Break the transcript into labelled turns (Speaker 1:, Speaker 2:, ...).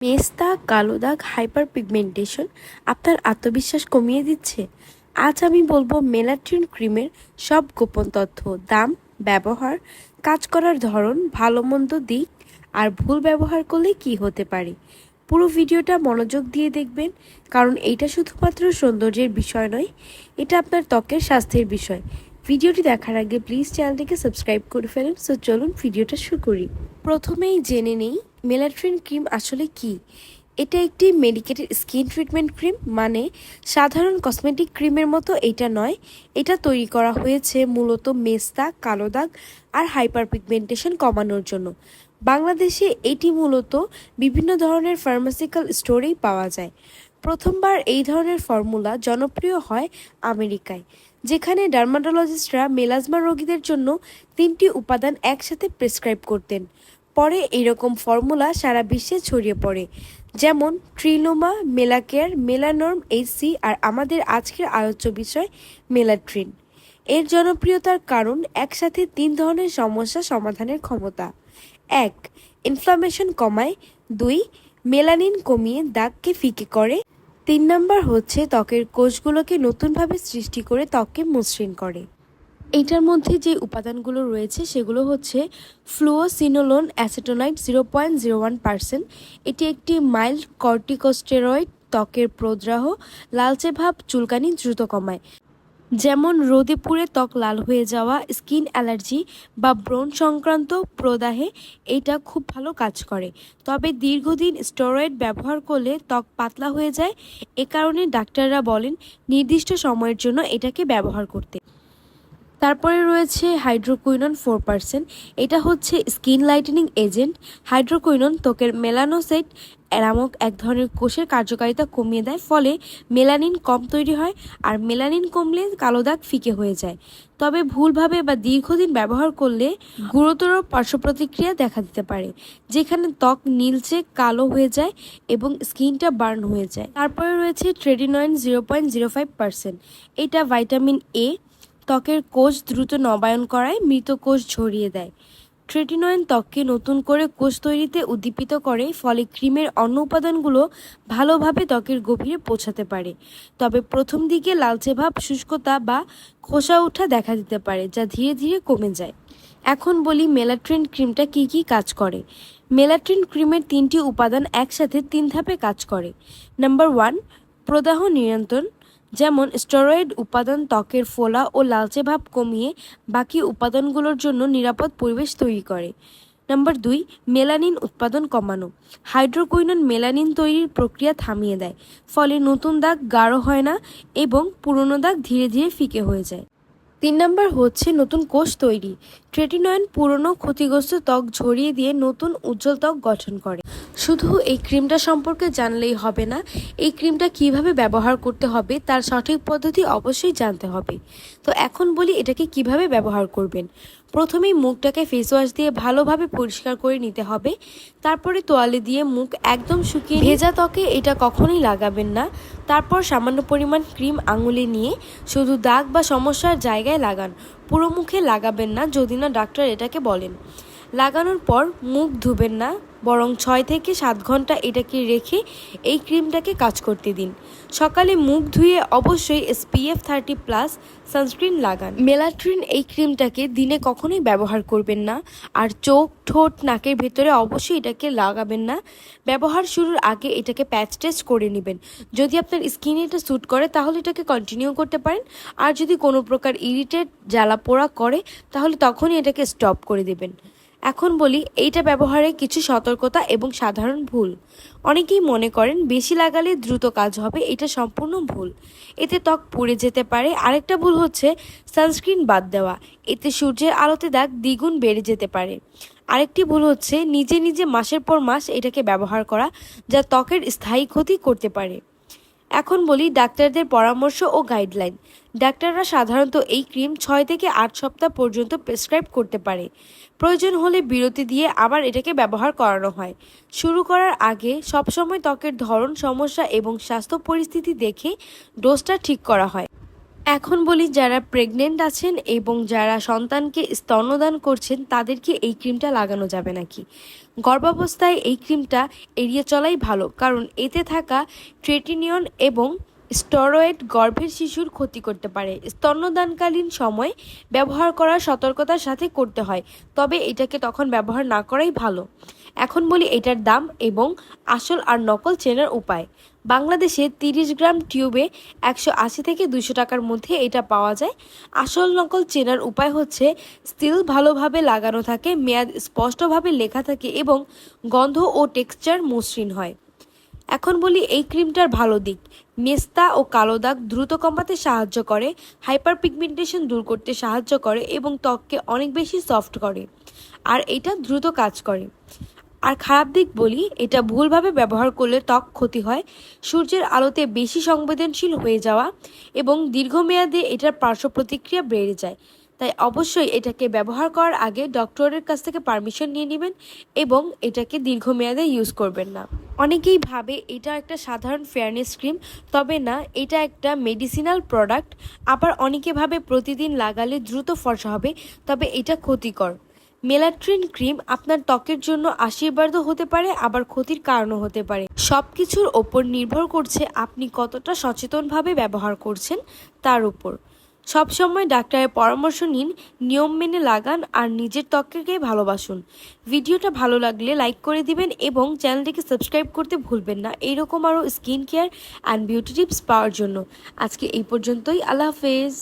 Speaker 1: মেস্তা কালো দাগ হাইপার পিগমেন্টেশন আপনার আত্মবিশ্বাস কমিয়ে দিচ্ছে। আজ আমি বলব মেলাট্রিন ক্রিমের সব গোপন তথ্য, দাম, ব্যবহার, কাজ করার ধরন ভালো মন্দ দিক আর ভুল ব্যবহার করলে কি হতে পারে। পুরো ভিডিওটা মনোযোগ দিয়ে দেখবেন, কারণ এটা শুধুমাত্র সৌন্দর্যের বিষয় নয়, এটা আপনার ত্বকের স্বাস্থ্যের বিষয়। ভিডিওটি দেখার আগে প্লিজ চ্যানেলটিকে সাবস্ক্রাইব করে ফেলেন। সো চলুন ভিডিওটা শুরু করি। প্রথমেই জেনে নেই মেলাট্রিন ক্রিম আসলে কি? এটা একটি মেডিকেটেড স্কিন ট্রিটমেন্ট ক্রিম মানে সাধারণ কসমেটিক ক্রিমের মতো এটা নয়। এটা তৈরি করা হয়েছে মূলত মেস্তা, কালো দাগ আর হাইপার পিগমেন্টেশন কমানোর জন্য। বাংলাদেশে এটি মূলত বিভিন্ন ধরনের ফার্মাসিক্যাল স্টোরেই পাওয়া যায়। প্রথমবার এই ধরনের ফর্মুলা জনপ্রিয় হয় আমেরিকায়, যেখানে ডার্মাটোলজিস্টরা মেলাজমা রোগীদের জন্য তিনটি উপাদান একসাথে প্রেসক্রাইব করতেন। পরে এইরকম ফর্মুলা সারা বিশ্বে ছড়িয়ে পড়ে। যেমন ট্রিলোমা, মেলাকেয়ার, মেলানর্ম, এইচসি আর আমাদের আজকের আলোচ্য বিষয় মেলাট্রিন। এর জনপ্রিয়তার কারণ একসাথে তিন ধরনের সমস্যা সমাধানের ক্ষমতা। এক ইনফ্লামেশন কমায়। দুই মেলানিন কমিয়ে দাগকে ফিকে করে। তিন নাম্বার হচ্ছে ত্বকের কোষগুলোকে নতুনভাবে সৃষ্টি করে ত্বককে মসৃণ করে। এইটার মধ্যে যে উপাদানগুলো রয়েছে সেগুলো হচ্ছে fluocinolone acetonide zero point zero one percent এটি একটি মাইল্ড কর্টিকোস্টেরয়েড ত্বকের প্রদ্রাহ, লালচে ভাব, চুলকানি দ্রুত কমায়। যেমন রোদে পুড়ে ত্বক লাল হয়ে যাওয়া, স্কিন অ্যালার্জি বা ব্রণ সংক্রান্ত প্রদাহে এটা খুব ভালো কাজ করে। তবে দীর্ঘদিন স্টেরয়েড ব্যবহার করলে ত্বক পাতলা হয়ে যায়। এ কারণে ডাক্তাররা বলেন, নির্দিষ্ট সময়ের জন্য এটাকে ব্যবহার করতে। তারপরে রয়েছে হাইড্রোকুইনন ফোর পার্সেন্ট। এটা হচ্ছে স্কিন লাইটেনিং এজেন্ট। হাইড্রোকুইনন ত্বকের মেলানোসাইট নামক এক ধরনের কোষের কার্যকারিতা কমিয়ে দেয়, ফলে মেলানিন কম তৈরি হয় আর মেলানিন কমলে কালো দাগ ফিকে হয়ে যায়। তবে ভুলভাবে বা দীর্ঘদিন ব্যবহার করলে গুরুতর পার্শ্ব প্রতিক্রিয়া দেখা দিতে পারে, যেখানে ত্বক নীলচে কালো হয়ে যায় এবং স্কিনটা বার্ন হয়ে যায়। তারপরে রয়েছে tretinoin zero point zero five percent এটা ভাইটামিন এ ত্বকের কোষ দ্রুত নবায়ন করায় মৃত কোষ ঝরিয়ে দেয়। ট্রেটিনয়েন ত্বককে নতুন করে কোষ তৈরিতে উদ্দীপিত করে, ফলে ক্রিমের অন্য উপাদানগুলো ভালোভাবে ত্বকের গভীরে পৌঁছাতে পারে। তবে প্রথম দিকে লালচে ভাব, শুষ্কতা বা খোসা ওঠা দেখা দিতে পারে, যা ধীরে ধীরে কমে যায়। এখন বলি মেলাট্রিন ক্রিমটা কি কি কাজ করে। মেলাট্রিন ক্রিমের তিনটি উপাদান একসাথে তিন ধাপে কাজ করে। নাম্বার ওয়ান, প্রদাহ নিয়ন্ত্রণ। যেমন স্টেরয়েড উপাদান, ত্বকের ফোলা ও লালচে ভাব কমিয়ে বাকি উপাদানগুলোর জন্য নিরাপদ পরিবেশ তৈরি করে। নম্বর দুই মেলানিন উৎপাদন কমানো। হাইড্রোকুইনন মেলানিন তৈরির প্রক্রিয়া থামিয়ে দেয়, ফলে নতুন দাগ গাঢ় হয় না এবং পুরনো দাগ ধীরে ধীরে ফিকে হয়ে যায়। তিন নম্বর হচ্ছে নতুন কোষ তৈরি। ট্রেটিনয়েন পুরনো ক্ষতিগ্রস্ত ত্বক ঝরিয়ে দিয়ে নতুন উজ্জ্বল ত্বক গঠন করে। শুধু এই ক্রিমটা সম্পর্কে জানলেই হবে না, এই ক্রিমটা কীভাবে ব্যবহার করতে হবে তার সঠিক পদ্ধতি অবশ্যই জানতে হবে। তো এখন বলি এটাকে কীভাবে ব্যবহার করবেন। প্রথমেই মুখটাকে ফেস ওয়াশ দিয়ে ভালোভাবে পরিষ্কার করে নিতে হবে। তারপরে তোয়ালে দিয়ে মুখ একদম শুকিয়ে ভেজা ত্বকে এটা কখনোই লাগাবেন না। তারপর সামান্য পরিমাণ ক্রিম আঙুলে নিয়ে শুধু দাগ বা সমস্যার জায়গায় লাগান। পুরো মুখে লাগাবেন না যদি না ডাক্তার এটাকে বলেন। লাগানোর পর মুখ ধুবেন না। বরং ছয় থেকে সাত ঘণ্টা এটাকে রেখে এই ক্রিমটাকে কাজ করতে দিন। সকালে মুখ ধুয়ে অবশ্যই এসপিএফ থার্টি প্লাস সানস্ক্রিন লাগান। মেলাট্রিন এই ক্রিমটাকে দিনে কখনোই ব্যবহার করবেন না। আর চোখ, ঠোঁট, নাকের ভেতরে অবশ্যই এটাকে লাগাবেন না। ব্যবহার শুরুর আগে এটাকে প্যাচ টেস্ট করে নেবেন। যদি আপনার স্কিনে এটা স্যুট করে, তাহলে এটাকে কন্টিনিউ করতে পারেন। আর যদি কোনো প্রকার ইরিটেট জ্বালা পোড়া করে, তাহলে তখনই এটাকে স্টপ করে দেবেন। এখন বলি, এইটা ব্যবহারে কিছু সতর্কতা এবং সাধারণ ভুল। অনেকেই মনে করেন, বেশি লাগালে দ্রুত কাজ হবে, এটা সম্পূর্ণ ভুল। এতে ত্বক পুড়ে যেতে পারে। আরেকটা ভুল হচ্ছে, সানস্ক্রিন বাদ দেওয়া। এতে সূর্যের আলোতে দাগ দ্বিগুণ বেড়ে যেতে পারে। আরেকটি ভুল হচ্ছে, নিজে নিজে মাসের পর মাস এটাকে ব্যবহার করা, যা ত্বকের স্থায়ী ক্ষতি করতে পারে। এখন বলি ডাক্তারদের পরামর্শ ও গাইডলাইন। ডাক্তাররা সাধারণত এই ক্রিম ছয় থেকে আট সপ্তাহ পর্যন্ত প্রেসক্রাইব করতে পারে। প্রয়োজন হলে বিরতি দিয়ে আবার এটাকে ব্যবহার করানো হয়। শুরু করার আগে সবসময় ত্বকের ধরন, সমস্যা এবং স্বাস্থ্য পরিস্থিতি দেখে ডোজটা ঠিক করা হয়। এখন বলি যারা প্রেগনেন্ট আছেন এবং যারা সন্তানকে স্তন্যদান করছেন, তাদেরকে এই ক্রিমটা লাগানো যাবে নাকি? গর্ভাবস্থায় এই ক্রিমটা এড়িয়ে চলাই ভালো, কারণ এতে থাকা ট্রেটিনিয়ন এবং স্টেরয়েড গর্ভের শিশুর ক্ষতি করতে পারে। স্তন্যদানকালীন সময় ব্যবহার করার সতর্কতার সাথে করতে হয়, তবে এটাকে তখন ব্যবহার না করাই ভালো। এখন বলি এটার দাম এবং আসল আর নকল চেনার উপায়। বাংলাদেশে তিরিশ গ্রাম টিউবে একশো আশি থেকে দুশো টাকার মধ্যে এটা পাওয়া যায়। আসল নকল চেনার উপায় হচ্ছে স্টিল ভালোভাবে লাগানো থাকে, মেয়াদ স্পষ্টভাবে লেখা থাকে এবং গন্ধ ও টেক্সচার মসৃণ হয়। এখন বলি এই ক্রিমটার ভালো দিক। মেস্তা ও কালো দাগ দ্রুত কমাতে সাহায্য করে হাইপার পিগমেন্টেশন দূর করতে সাহায্য করে এবং ত্বককে অনেক বেশি সফট করে। আর এটা দ্রুত কাজ করে। আর খারাপ দিক বলি, এটা ভুলভাবে ব্যবহার করলে ত্বক ক্ষতি হয়, সূর্যের আলোতে বেশি সংবেদনশীল হয়ে যাওয়া এবং দীর্ঘমেয়াদে এটার পার্শ্ব প্রতিক্রিয়া বেড়ে যায়। তাই অবশ্যই এটাকে ব্যবহার করার আগে ডক্টরের কাছ থেকে পারমিশন নিয়ে নেবেন এবং এটাকে দীর্ঘমেয়াদে ইউজ করবেন না। অনেকেই ভাবে এটা একটা সাধারণ ফেয়ারনেস ক্রিম, তবে না, এটা একটা মেডিসিনাল প্রোডাক্ট। আবার অনেকে ভাবে প্রতিদিন লাগালে দ্রুত ফর্সা হবে, তবে এটা ক্ষতিকর। মেলাট্রিন ক্রিম আপনার ত্বকের জন্য আশীর্বাদও হতে পারে, আবার ক্ষতির কারণও হতে পারে। সব কিছুর ওপর নির্ভর করছে আপনি কতটা সচেতনভাবে ব্যবহার করছেন তার উপর। সবসময় ডাক্তারের পরামর্শ নিন, নিয়ম মেনে লাগান আর নিজের ত্বককে ভালোবাসুন। ভিডিওটা ভালো লাগলে লাইক করে দিবেন এবং চ্যানেলটিকে সাবস্ক্রাইব করতে ভুলবেন না। এইরকম আরও skin care and beauty tips পাওয়ার জন্য। আজকে এই পর্যন্তই। আল্লাহ হাফেজ।